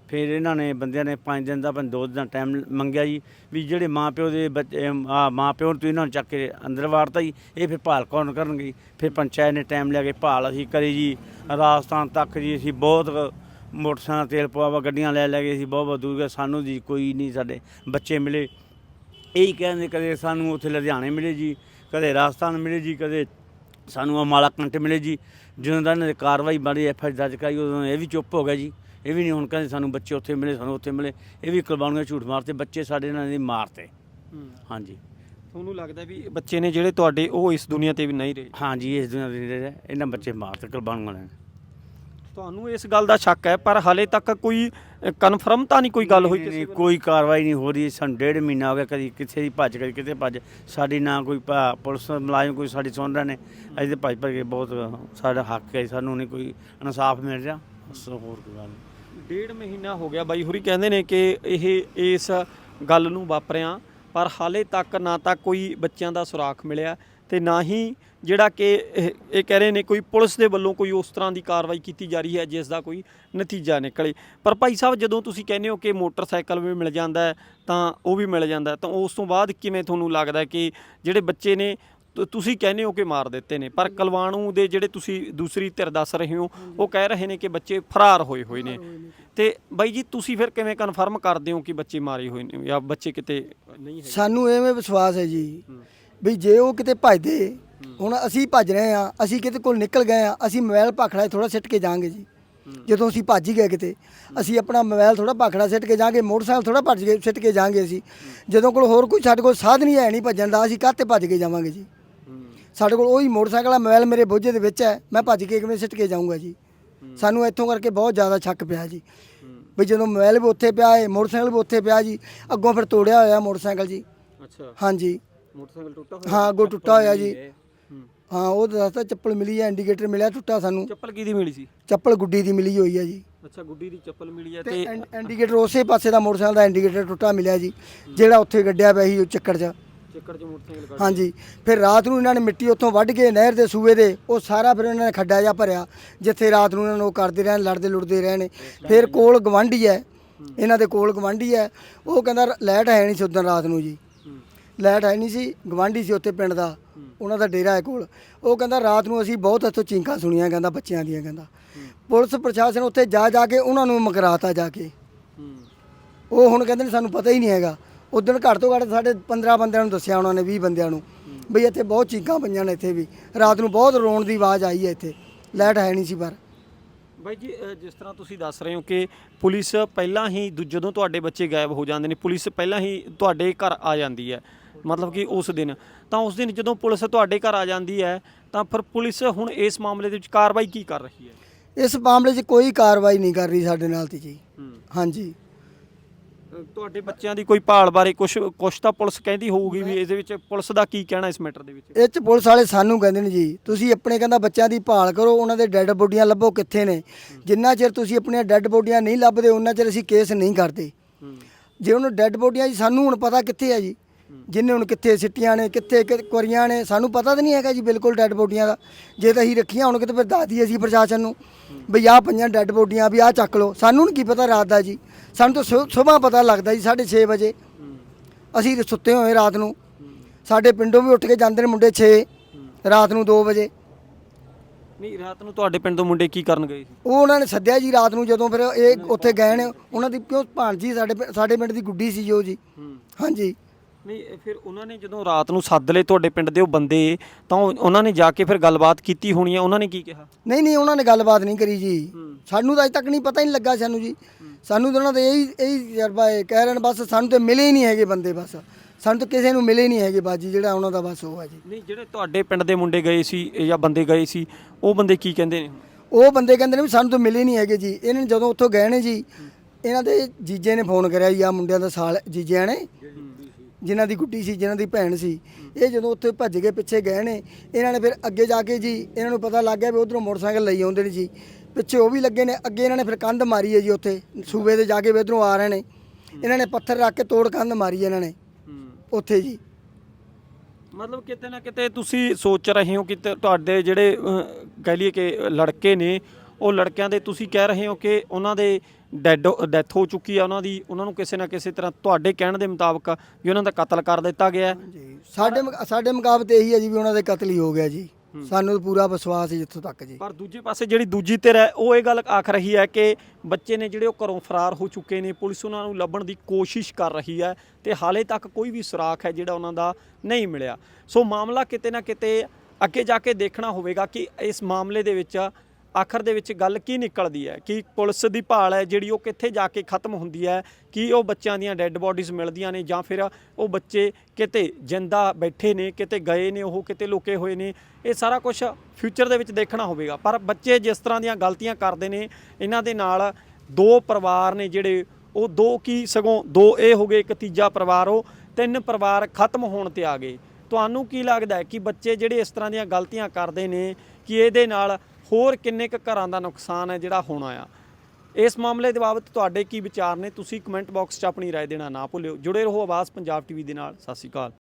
ਫਿਰ ਇਹਨਾਂ ਨੇ ਬੰਦਿਆਂ ਨੇ 5 ਦਿਨ ਦਾ ਬੰਦ ਦੋ ਦਿਨ ਦਾ ਟਾਈਮ ਮੰਗਿਆ ਜੀ, ਵੀ ਜਿਹੜੇ ਮਾਂ ਪਿਓ ਦੇ ਬੱਚੇ ਆ ਮਾਂ ਪਿਓ ਨੂੰ ਤੁਸੀਂ ਇਹਨਾਂ ਨੂੰ ਚੱਕ ਕੇ ਅੰਦਰ ਵਾੜਤਾ ਜੀ, ਇਹ ਫਿਰ ਭਾਲ ਕੌਣ ਕਰਨਗੇ? ਜੀ? ਫਿਰ ਪੰਚਾਇਤ ਨੇ ਟਾਈਮ ਲਿਆ ਕੇ ਭਾਲ ਅਸੀਂ ਕਰੀ ਜੀ। ਰਾਜਸਥਾਨ ਤੱਕ ਜੀ ਅਸੀਂ ਬਹੁਤ ਮੋਟਰਸਾਈਕਲ ਤੇਲ ਪਵਾਵਾ ਗੱਡੀਆਂ ਲੈ ਲੈ ਗਏ, ਅਸੀਂ ਬਹੁਤ ਬਹੁਤ ਦੂਰ ਗਏ। ਸਾਨੂੰ ਜੀ ਕੋਈ ਨਹੀਂ ਸਾਡੇ ਬੱਚੇ ਮਿਲੇ। ਇਹੀ ਕਹਿੰਦੇ ਕਦੇ ਸਾਨੂੰ ਉੱਥੇ ਲੁਧਿਆਣੇ ਮਿਲੇ ਜੀ ਕਦੇ ਰਾਜਸਥਾਨ ਮਿਲੇ ਜੀ ਕਦੇ ਸਾਨੂੰ ਅੰਬਾਲਾ ਕੰਟ ਮਿਲੇ ਜੀ। ਜਦੋਂ ਦਾ ਇਹਨਾਂ ਦੀ ਕਾਰਵਾਈ ਬੜੀ ਐਫ ਆਈ ਦਰਜ ਕਰਾਈ ਉਦੋਂ ਇਹ ਵੀ ਚੁੱਪ ਹੋ ਗਿਆ ਜੀ। ਇਹ ਵੀ ਨਹੀਂ ਹੁਣ ਕਹਿੰਦੇ ਸਾਨੂੰ ਬੱਚੇ ਉੱਥੇ ਮਿਲੇ ਸਾਨੂੰ ਉੱਥੇ ਮਿਲੇ। ਇਹ ਵੀ ਕੁਰਬਾਨੀਆਂ ਝੂਠ ਮਾਰਤੇ ਬੱਚੇ ਸਾਡੇ ਇਹਨਾਂ ਨੇ ਮਾਰਤੇ ਹਾਂਜੀ। ਤੁਹਾਨੂੰ ਲੱਗਦਾ ਵੀ ਬੱਚੇ ਨੇ ਜਿਹੜੇ ਤੁਹਾਡੇ ਉਹ ਇਸ ਦੁਨੀਆ ਤੇ ਵੀ ਨਹੀਂ ਰਹੇ? ਹਾਂਜੀ ਇਸ ਦੁਨੀਆ ਦੇ ਨੇੜੇ ਇਹਨਾਂ ਬੱਚੇ ਮਾਰਤੇ ਕੁਰਬਾਨੀਆਂ ਨੇ ਤੁਹਾਨੂੰ ਇਸ ਗੱਲ ਦਾ ਸ਼ੱਕ ਹੈ ਪਰ ਹਾਲੇ ਤੱਕ ਕੋਈ ਕਨਫਰਮ ਤਾਂ ਨਹੀਂ ਕੋਈ ਗੱਲ ਹੋਈ ਕਿਸੇ ਨਹੀਂ? ਕੋਈ ਕਾਰਵਾਈ ਨਹੀਂ ਹੋ ਰਹੀ ਸਾਨੂੰ ਡੇਢ ਮਹੀਨਾ ਹੋ ਗਿਆ ਕਦੀ ਕਿੱਥੇ ਦੀ ਭੱਜ ਕਦੀ ਕਿਤੇ ਭੱਜ। ਸਾਡੀ ਨਾ ਕੋਈ ਭਾ- ਪੁਲਿਸ ਮੁਲਾਜ਼ਮ ਕੋਈ ਸਾਡੀ ਸੁਣ ਰਹੇ ਨੇ। ਅਸੀਂ ਤੇ ਭੱਜ ਭੱਜ ਕੇ ਬਹੁਤ ਸਾਡਾ ਹੱਕ ਹੈ ਸਾਨੂੰ ਨਹੀਂ ਕੋਈ ਇਨਸਾਫ ਮਿਲ ਰਿਹਾ। ਬਸ ਹੋਰ ਕੋਈ ਗੱਲ ਨਹੀਂ। ਡੇਢ ਮਹੀਨਾ ਹੋ ਗਿਆ ਬਾਈ ਹੁਰੀ ਕਹਿੰਦੇ ਨੇ ਕਿ ਇਹ ਇਸ ਗੱਲ ਨੂੰ ਵਾਪਰਿਆ ਪਰ ਹਾਲੇ ਤੱਕ ਨਾ ਤਾਂ ਕੋਈ ਬੱਚਿਆਂ ਦਾ ਸੁਰਾਖ ਮਿਲਿਆ। ਤੇ ਨਾ ਹੀ ਜਿਹੜਾ ਕਿ ਇਹ ਇਹ ਕਹਿ ਰਹੇ ਨੇ ਕੋਈ ਪੁਲਿਸ ਦੇ ਵੱਲੋਂ ਕੋਈ ਉਸ ਤਰ੍ਹਾਂ ਦੀ ਕਾਰਵਾਈ ਕੀਤੀ ਜਾ ਰਹੀ ਹੈ, ਜਿਸ ਦਾ ਕੋਈ ਨਤੀਜਾ ਨਿਕਲੇ। ਪਰ ਭਾਈ ਸਾਹਿਬ, ਜਦੋਂ ਤੁਸੀਂ ਕਹਿੰਦੇ ਹੋ ਕਿ ਮੋਟਰਸਾਈਕਲ ਵੀ ਮਿਲ ਜਾਂਦਾ ਹੈ, ਤਾਂ ਉਹ ਵੀ ਮਿਲ ਜਾਂਦਾ ਤਾਂ ਉਸ ਤੋਂ ਬਾਅਦ ਕਿਵੇਂ ਤੁਹਾਨੂੰ ਲੱਗਦਾ ਕਿ ਜਿਹੜੇ ਬੱਚੇ ਨੇ ਤੁਸੀਂ ਕਹਿੰਦੇ ਹੋ ਕਿ ਮਾਰ ਦਿੱਤੇ ਨੇ, ਪਰ ਕਲਵਾਣੂ ਦੇ ਜਿਹੜੇ ਤੁਸੀਂ ਦੂਸਰੀ ਧਿਰ ਦੱਸ ਰਹੇ ਹੋ, ਉਹ ਕਹਿ ਰਹੇ ਨੇ ਕਿ ਬੱਚੇ ਫਰਾਰ ਹੋਏ ਹੋਏ ਨੇ। ਤੇ ਬਾਈ ਜੀ, ਤੁਸੀਂ ਫਿਰ ਕਿਵੇਂ ਕਨਫਰਮ ਕਰਦੇ ਹੋ ਕਿ ਬੱਚੇ ਮਾਰੇ ਹੋਏ ਨੇ, ਜਾਂ ਬੱਚੇ ਕਿਤੇ ਨਹੀਂ ਹੈਗੇ? ਸਾਨੂੰ ਐਵੇਂ ਵਿਸ਼ਵਾਸ ਹੈ ਜੀ ਵੀ ਜੇ ਉਹ ਕਿਤੇ ਭੱਜਦੇ ਹੁਣ ਅਸੀਂ ਭੱਜ ਰਹੇ ਆ ਅਸੀਂ ਕਿਤੇ ਕੋਲ ਨਿਕਲ ਗਏ ਆ ਅਸੀਂ ਮੋਬਾਈਲ ਭਾਖੜਾ ਥੋੜਾ ਸਿੱਟ ਕੇ ਜਾਾਂਗੇ ਜੀ। ਜਦੋਂ ਅਸੀਂ ਭੱਜ ਹੀ ਗਏ ਕਿਤੇ ਅਸੀਂ ਆਪਣਾ ਮੋਬਾਈਲ ਥੋੜਾ ਭਾਖੜਾ ਸਿੱਟ ਕੇ ਜਾਾਂਗੇ ਮੋਟਰਸਾਈਕਲ ਥੋੜਾ ਭੱਜ ਕੇ ਸਿੱਟ ਕੇ ਜਾਾਂਗੇ ਅਸੀਂ। ਜਦੋਂ ਕੋਲ ਹੋਰ ਕੋਈ ਸਾਡੇ ਕੋਲ ਸਾਧਨ ਹੀ ਹੈ ਨਹੀਂ ਭੱਜਣ ਦਾ ਅਸੀਂ ਕਾਹਤੇ ਭੱਜ ਕੇ ਜਾਵਾਂਗੇ ਜੀ? ਸਾਡੇ ਕੋਲ ਉਹੀ ਮੋਟਰਸਾਈਕਲ ਆ ਮੋਬਾਈਲ ਮੇਰੇ ਬੋਝੇ ਦੇ ਵਿੱਚ ਹੈ ਮੈਂ ਭੱਜ ਕੇ ਕਿਵੇਂ ਸਿੱਟ ਕੇ ਜਾਊਂਗਾ ਜੀ? ਸਾਨੂੰ ਇੱਥੋਂ ਕਰਕੇ ਬਹੁਤ ਜ਼ਿਆਦਾ ਸ਼ੱਕ ਪਿਆ ਜੀ। ਵੀ ਜਦੋਂ ਮੋਬਾਈਲ ਵੀ ਉੱਥੇ ਪਿਆ ਹੈ ਮੋਟਰਸਾਈਕਲ ਵੀ ਉੱਥੇ ਪਿਆ ਜੀ ਅੱਗੋਂ ਫਿਰ ਤੋੜਿਆ ਹੋਇਆ ਮੋਟਰਸਾਈਕਲ ਜੀ। ਅੱਛਾ। ਹਾਂਜੀ। ਮੋਟਰਸਾਈਕਲ ਟੁੱਟਾ ਹੋਇਆ? ਹਾਂ ਅੱਗੋਂ ਟੁੱਟਾ ਹੋਇਆ ਜੀ। ਹੂੰ। ਹਾਂ ਉਹ ਦੱਸਦਾ ਚੱਪਲ ਮਿਲੀ ਹੈ ਇੰਡੀਕੇਟਰ ਮਿਲਿਆ ਟੁੱਟਾ ਸਾਨੂੰ। ਚੱਪਲ ਕਿਹਦੀ ਮਿਲੀ ਸੀ? ਚੱਪਲ ਗੁੱਡੀ ਦੀ ਮਿਲੀ ਹੋਈ ਹੈ ਜੀ। ਅੱਛਾ ਗੁੱਡੀ ਦੀ ਚੱਪਲ ਮਿਲੀ ਹੈ ਤੇ ਇੰਡੀਕੇਟਰ ਉਸੇ ਪਾਸੇ ਦਾ ਮੋਟਰਸਾਈਕਲ ਦਾ ਇੰਡੀਕੇਟਰ ਟੁੱਟਾ ਮਿਲਿਆ ਜੀ ਜਿਹੜਾ ਉੱਥੇ ਗੱਡਿਆ ਪਿਆ ਸੀ ਉਹ ਚੱਕਰ 'ਚ। ਚੱਕਰ 'ਚ ਮੋਟਰਸਾਈਕਲ ਕੱਢ ਹਾਂਜੀ। ਫਿਰ ਰਾਤ ਨੂੰ ਇਹਨਾਂ ਨੇ ਮਿੱਟੀ ਉੱਥੋਂ ਵੱਢ ਕੇ ਨਹਿਰ ਦੇ ਸੂਏ ਦੇ ਉਹ ਸਾਰਾ ਫਿਰ ਇਹਨਾਂ ਨੇ ਖੱਡਾ ਜਿਹਾ ਭਰਿਆ ਜਿੱਥੇ ਰਾਤ ਨੂੰ ਇਹਨਾਂ ਨੂੰ ਉਹ ਕਰਦੇ ਰਹਿਣ ਲੜਦੇ ਲੁੜਦੇ ਰਹੇ ਨੇ ਫਿਰ ਕੋਲ ਗਵਾਂਢੀ ਹੈ ਇਹਨਾਂ ਦੇ ਕੋਲ ਗਵਾਂਢੀ ਹੈ। ਉਹ ਕਹਿੰਦਾ ਲਾਈਟ ਹੈ ਨਹੀਂ ਸੀ ਉਦੋਂ ਰਾਤ ਨੂੰ ਜੀ। ਲਾਈਟ ਹੈ ਨਹੀਂ ਸੀ ਗਵਾਂਢੀ ਸੀ ਉੱਥੇ ਪਿੰਡ ਦਾ, ਉਹਨਾਂ ਦਾ ਡੇਰਾ ਹੈ ਕੋਲ। ਉਹ ਕਹਿੰਦਾ ਰਾਤ ਨੂੰ ਅਸੀਂ ਬਹੁਤ ਇੱਥੋਂ ਚੀਂਕਾਂ ਸੁਣੀਆਂ ਕਹਿੰਦਾ ਬੱਚਿਆਂ ਦੀਆਂ ਕਹਿੰਦਾ। ਪੁਲਿਸ ਪ੍ਰਸ਼ਾਸਨ ਉੱਥੇ ਜਾ ਜਾ ਕੇ ਉਹਨਾਂ ਨੂੰ ਮਕਰਾਤਾ ਜਾ ਕੇ। ਉਹ ਹੁਣ ਕਹਿੰਦੇ ਨੇ ਸਾਨੂੰ ਪਤਾ ਹੀ ਨਹੀਂ ਹੈਗਾ। ਉਦੋਂ ਘੱਟ ਤੋਂ ਘੱਟ ਸਾਡੇ 15 ਬੰਦਿਆਂ ਨੂੰ ਦੱਸਿਆ ਉਹਨਾਂ ਨੇ 20 ਬੰਦਿਆਂ ਨੂੰ ਬਈ ਇੱਥੇ ਬਹੁਤ ਚੀਕਾਂ ਪਈਆਂ ਨੇ ਇੱਥੇ ਵੀ। ਰਾਤ ਨੂੰ ਬਹੁਤ ਰੋਣ ਦੀ ਆਵਾਜ਼ ਆਈ ਹੈ ਇੱਥੇ। ਲਾਈਟ ਹੈ ਨਹੀਂ ਸੀ ਪਰ। ਬਾਈ ਜੀ ਜਿਸ ਤਰ੍ਹਾਂ ਤੁਸੀਂ ਦੱਸ ਰਹੇ ਹੋ ਕਿ ਪੁਲਿਸ ਪਹਿਲਾਂ ਹੀ ਦੂ- ਜਦੋਂ ਤੁਹਾਡੇ ਬੱਚੇ ਗਾਇਬ ਹੋ ਜਾਂਦੇ ਨੇ, ਪੁਲਿਸ ਪਹਿਲਾਂ ਹੀ ਤੁਹਾਡੇ ਘਰ ਆ ਜਾਂਦੀ ਹੈ। ਮਤਲਬ ਕਿ ਉਸ ਦਿਨ। ਤਾਂ ਉਸ ਦਿਨ ਜਦੋਂ ਪੁਲਿਸ ਤੁਹਾਡੇ ਘਰ ਆ ਜਾਂਦੀ ਹੈ ਤਾਂ ਫਿਰ ਪੁਲਿਸ ਹੁਣ ਇਸ ਮਾਮਲੇ ਦੇ ਵਿੱਚ ਕਾਰਵਾਈ ਕੀ ਕਰ ਰਹੀ ਹੈ? ਇਸ ਮਾਮਲੇ 'ਚ ਕੋਈ ਕਾਰਵਾਈ ਨਹੀਂ ਕਰ ਰਹੀ ਸਾਡੇ ਨਾਲ ਤੇ ਜੀ। ਹਾਂਜੀ। ਤੁਹਾਡੇ ਬੱਚਿਆਂ ਦੀ ਕੋਈ ਭਾਲ ਬਾਰੇ ਕੁਝ ਕੁਝ ਤਾਂ ਪੁਲਿਸ ਕਹਿੰਦੀ ਹੋਊਗੀ ਵੀ ਇਹਦੇ ਵਿੱਚ ਪੁਲਿਸ ਦਾ ਕੀ ਕਹਿਣਾ ਇਸ ਮੈਟਰ ਦੇ ਵਿੱਚ? ਇਹ 'ਚ ਪੁਲਿਸ ਵਾਲੇ ਸਾਨੂੰ ਕਹਿੰਦੇ ਨੇ ਜੀ ਤੁਸੀਂ ਆਪਣੇ ਕਹਿੰਦਾ ਬੱਚਿਆਂ ਦੀ ਭਾਲ ਕਰੋ ਉਹਨਾਂ ਦੇ ਡੈੱਡ ਬੋਡੀਆਂ ਲੱਭੋ ਕਿੱਥੇ ਨੇ। ਜਿੰਨਾ ਚਿਰ ਤੁਸੀਂ ਆਪਣੀਆਂ ਡੈੱਡ ਬੋਡੀਆਂ ਨਹੀਂ ਲੱਭਦੇ ਉਹਨਾਂ ਚਿਰ ਅਸੀਂ ਕੇਸ ਨਹੀਂ ਕਰਦੇ। ਜੇ ਉਹਨੂੰ ਡੈੱਡ ਬੋਡੀਆਂ ਜੀ ਸਾਨੂੰ ਹੁਣ ਪਤਾ ਕਿੱਥੇ ਹੈ ਜੀ ਜਿੰਨੇ ਹੁਣ ਕਿੱਥੇ ਸਿੱਟੀਆਂ ਨੇ ਕਿੱਥੇ ਕਿ- ਕੁਰੀਆਂ ਨੇ ਸਾਨੂੰ ਪਤਾ ਤਾਂ ਨਹੀਂ ਹੈਗਾ ਜੀ ਬਿਲਕੁਲ ਡੈੱਡ ਬੋਡੀਆਂ ਦਾ। ਜੇ ਤਾਂ ਅਸੀਂ ਰੱਖੀਆਂ ਹੁਣ ਕਿਤੇ ਫਿਰ ਦੱਸ ਦਈਏ ਅਸੀਂ ਪ੍ਰਸ਼ਾਸਨ ਨੂੰ ਵੀ ਆਹ ਪੰਜਾਂ ਡੈੱਡ ਬੋਡੀਆਂ ਵੀ ਆਹ ਚੱਕ ਲਓ। ਸਾਨੂੰ ਨਹੀਂ ਕੀ ਪਤਾ ਰਾਤ ਦਾ ਜੀ। ਸਾਨੂੰ ਤਾਂ ਸਵੇਰ ਪਤਾ ਲੱਗਦਾ ਜੀ 6:30 ਵਜੇ। ਅਸੀਂ ਤਾਂ ਸੁੱਤੇ ਹੋਏ ਰਾਤ ਨੂੰ। ਸਾਡੇ ਪਿੰਡੋਂ ਵੀ ਉੱਠ ਕੇ ਜਾਂਦੇ ਨੇ ਮੁੰਡੇ 6 ਰਾਤ ਨੂੰ 2 ਵਜੇ। ਨਹੀਂ ਰਾਤ ਨੂੰ ਤੁਹਾਡੇ ਪਿੰਡ ਤੋਂ ਮੁੰਡੇ ਕੀ ਕਰਨ ਗਏ ਸੀ? ਉਹ ਉਹਨਾਂ ਨੇ ਸੱਦਿਆ ਜੀ ਰਾਤ ਨੂੰ ਜਦੋਂ ਫਿਰ ਇਹ ਉੱਥੇ ਗਏ ਨੇ। ਉਹਨਾਂ ਦੀ ਕਿਉਂ ਭਾਣਜੀ ਸਾਡੇ ਪਿੰ- ਸਾਡੇ ਪਿੰਡ ਦੀ ਗੁੱਡੀ ਸੀ ਜੋ ਜੀ। ਹਾਂਜੀ। ਨਹੀਂ ਫਿਰ ਉਹਨਾਂ ਨੇ ਜਦੋਂ ਰਾਤ ਨੂੰ ਸੱਦ ਲਏ ਤੁਹਾਡੇ ਪਿੰਡ ਦੇ ਉਹ ਬੰਦੇ ਤਾਂ ਉਹ- ਉਹਨਾਂ ਨੇ ਜਾ ਕੇ ਫਿਰ ਗੱਲਬਾਤ ਕੀਤੀ ਹੋਣੀ ਆ ਉਹਨਾਂ ਨੇ ਕੀ ਕਿਹਾ? ਨਹੀਂ ਨਹੀਂ ਉਹਨਾਂ ਨੇ ਗੱਲਬਾਤ ਨਹੀਂ ਕਰੀ ਜੀ। ਸਾਨੂੰ ਤਾਂ ਅਜੇ ਤੱਕ ਨਹੀਂ ਪਤਾ ਹੀ ਨਹੀਂ ਲੱਗਾ ਸਾਨੂੰ ਜੀ। ਸਾਨੂੰ ਤਾਂ ਉਹਨਾਂ ਦੇ ਇਹੀ ਇਹੀ ਤਜਰਬਾ ਹੈ ਕਹਿ ਰਹੇ ਨੇ ਬਸ ਸਾਨੂੰ ਤਾਂ ਮਿਲੇ ਹੀ ਨਹੀਂ ਹੈਗੇ ਬੰਦੇ ਬਸ। ਸਾਨੂੰ ਤਾਂ ਕਿਸੇ ਨੂੰ ਮਿਲੇ ਹੀ ਨਹੀਂ ਹੈਗੇ ਬਾਜੀ ਜਿਹੜਾ ਉਹਨਾਂ ਦਾ ਬਸ ਉਹ ਹੈ ਜੀ। ਨਹੀਂ ਜਿਹੜੇ ਤੁਹਾਡੇ ਪਿੰਡ ਦੇ ਮੁੰਡੇ ਗਏ ਸੀ ਜਾਂ ਬੰਦੇ ਗਏ ਸੀ ਉਹ ਬੰਦੇ ਕੀ ਕਹਿੰਦੇ ਨੇ? ਉਹ ਬੰਦੇ ਕਹਿੰਦੇ ਨੇ ਵੀ ਸਾਨੂੰ ਤਾਂ ਮਿਲੇ ਨਹੀਂ ਹੈਗੇ ਜੀ। ਇਹਨਾਂ ਨੇ ਜਦੋਂ ਉੱਥੋਂ ਗਏ ਨੇ ਜੀ ਇਹਨਾਂ ਦੇ ਜੀਜੇ ਨੇ ਫੋਨ ਕਰਿਆ ਜੀ ਆ ਮੁੰਡਿਆਂ ਦਾ ਸਾਲ ਜੀਜਿਆਂ ਨੇ। ਜਿਨ੍ਹਾਂ ਦੀ ਗੁੱਡੀ ਸੀ, ਜਿਨ੍ਹਾਂ ਦੀ ਭੈਣ ਸੀ, ਇਹ ਜਦੋਂ ਉੱਥੇ ਭੱਜ ਕੇ ਪਿੱਛੇ ਗਏ ਨੇ, ਇਹਨਾਂ ਨੇ ਫਿਰ ਅੱਗੇ ਜਾ ਕੇ ਜੀ ਇਹਨਾਂ ਨੂੰ ਪਤਾ ਲੱਗ ਗਿਆ ਵੀ ਉਧਰੋਂ ਮੋਟਰਸਾਈਕਲ ਲਈ ਆਉਂਦੇ ਨੇ ਜੀ। ਪਿੱਛੇ ਉਹ ਵੀ ਲੱਗੇ ਨੇ, ਅੱਗੇ ਇਹਨਾਂ ਨੇ ਫਿਰ ਕੰਧ ਮਾਰੀ ਹੈ ਜੀ ਉੱਥੇ, ਸੂਬੇ ਦੇ ਜਾ ਕੇ ਵੀ ਉਧਰੋਂ ਆ ਰਹੇ ਨੇ। ਇਹਨਾਂ ਨੇ ਪੱਥਰ ਰੱਖ ਕੇ ਤੋੜ ਕੰਧ ਮਾਰੀ ਇਹਨਾਂ ਨੇ, ਉੱਥੇ ਜੀ। ਮਤਲਬ ਕਿਤੇ ਨਾ ਕਿਤੇ ਤੁਸੀਂ ਸੋਚ ਰਹੇ ਹੋ ਕਿ ਤੁਹਾਡੇ ਜਿਹੜੇ ਕਹਿ ਲਈਏ ਕਿ ਲੜਕੇ ਨੇ, ਉਹ ਲੜਕਿਆਂ ਦੇ ਤੁਸੀਂ ਕਹਿ ਰਹੇ ਹੋ ਕਿ ਉਹਨਾਂ ਦੇ ਡੈਡ ਡੈਥ ਹੋ ਚੁੱਕੀ ਆ ਉਹਨਾਂ ਦੀ। ਉਹਨਾਂ ਨੂੰ ਕਿਸੇ ਨਾ ਕਿਸੇ ਤਰ੍ਹਾਂ ਤੁਹਾਡੇ ਕਹਿਣ ਦੇ ਮੁਤਾਬਕ ਵੀ ਉਹਨਾਂ ਦਾ ਕਤਲ ਕਰ ਦਿੱਤਾ ਗਿਆ। ਹੈ ਜੀ ਸਾਡੇ ਮੁਕ- ਸਾਡੇ ਮੁਕਾਬਲੇ ਇਹੀ ਹੈ ਜੀ ਵੀ ਉਹਨਾਂ ਦੇ ਕਤਲ ਹੀ ਹੋ ਗਿਆ ਜੀ। ਸਾਨੂੰ ਪੂਰਾ ਵਿਸ਼ਵਾਸ ਹੈ ਜਿੱਥੋਂ ਤੱਕ ਜੀ। ਪਰ ਦੂਜੇ ਪਾਸੇ ਜਿਹੜੀ ਦੂਜੀ ਧਿਰ ਹੈ ਉਹ ਇਹ ਗੱਲ ਆਖ ਰਹੀ ਹੈ ਕਿ ਬੱਚੇ ਨੇ ਜਿਹੜੇ ਉਹ ਘਰੋਂ ਫਰਾਰ ਹੋ ਚੁੱਕੇ ਨੇ ਪੁਲਿਸ ਉਹਨਾਂ ਨੂੰ ਲੱਭਣ ਦੀ ਕੋਸ਼ਿਸ਼ ਕਰ ਰਹੀ ਹੈ ਤੇ ਹਾਲੇ ਤੱਕ ਕੋਈ ਵੀ ਸੁਰਾਖ ਹੈ ਜਿਹੜਾ ਉਹਨਾਂ ਦਾ ਨਹੀਂ ਮਿਲਿਆ। ਸੋ ਮਾਮਲਾ ਕਿਤੇ ਨਾ ਕਿਤੇ ਅੱਗੇ ਜਾ ਕੇ ਦੇਖਣਾ ਹੋਵੇਗਾ ਕਿ ਇਸ ਮਾਮਲੇ ਦੇ ਵਿੱਚ ਆਖਰ ਦੇ ਵਿੱਚ ਗੱਲ ਕੀ ਨਿਕਲਦੀ ਹੈ? ਕਿ ਪੁਲਿਸ ਦੀ ਭਾਲ ਹੈ ਜਿਹੜੀ ਉਹ ਕਿੱਥੇ ਜਾ ਕੇ ਖਤਮ ਹੁੰਦੀ ਹੈ? ਕੀ ਉਹ ਬੱਚਿਆਂ ਦੀਆਂ ਡੈੱਡ ਬੋਡੀਜ਼ ਮਿਲਦੀਆਂ ਨੇ ਜਾਂ ਫਿਰ ਉਹ ਬੱਚੇ ਕਿਤੇ ਜਿੰਦਾ ਬੈਠੇ ਨੇ, ਕਿਤੇ ਗਏ ਨੇ, ਉਹ ਕਿਤੇ ਲੁਕੇ ਹੋਏ ਨੇ? ਇਹ ਸਾਰਾ ਕੁਝ ਫਿਊਚਰ ਦੇ ਵਿੱਚ ਦੇਖਣਾ ਹੋਵੇਗਾ। ਪਰ ਬੱਚੇ ਜਿਸ ਤਰ੍ਹਾਂ ਦੀਆਂ ਗਲਤੀਆਂ ਕਰਦੇ ਨੇ, ਇਹਨਾਂ ਦੇ ਨਾਲ ਦੋ ਪਰਿਵਾਰ ਨੇ ਜਿਹੜੇ, ਉਹ ਦੋ ਕੀ ਸਗੋਂ ਦੋ ਇਹ ਹੋ ਗਏ, ਇੱਕ ਤੀਜਾ ਪਰਿਵਾਰ, ਉਹ ਤਿੰਨ ਪਰਿਵਾਰ ਖਤਮ ਹੋਣ ਤੇ ਆ ਗਏ। ਤੁਹਾਨੂੰ ਕੀ ਲੱਗਦਾ ਹੈ ਕਿ ਬੱਚੇ ਜਿਹੜੇ ਇਸ ਤਰ੍ਹਾਂ ਦੀਆਂ ਗਲਤੀਆਂ ਕਰਦੇ ਨੇ, ਕਿ ਇਹਦੇ ਨਾਲ ਹੋਰ ਕਿੰਨੇ ਕੁ ਘਰਾਂ ਦਾ ਨੁਕਸਾਨ ਹੈ ਜਿਹੜਾ ਹੋਣਾ ਆ ਇਸ ਮਾਮਲੇ ਦੇ ਬਾਬਤ ਤੁਹਾਡੇ ਕੀ ਵਿਚਾਰ ਨੇ ਤੁਸੀਂ ਕਮੈਂਟ ਬਾਕਸ 'ਚ ਆਪਣੀ رائے ਦੇਣਾ ਨਾ ਭੁੱਲਿਓ ਜੁੜੇ ਰਹੋ ਆਵਾਜ਼ ਪੰਜਾਬ ਟੀਵੀ ਦੇ ਨਾਲ ਸਤਿ ਸ਼੍ਰੀ ਅਕਾਲ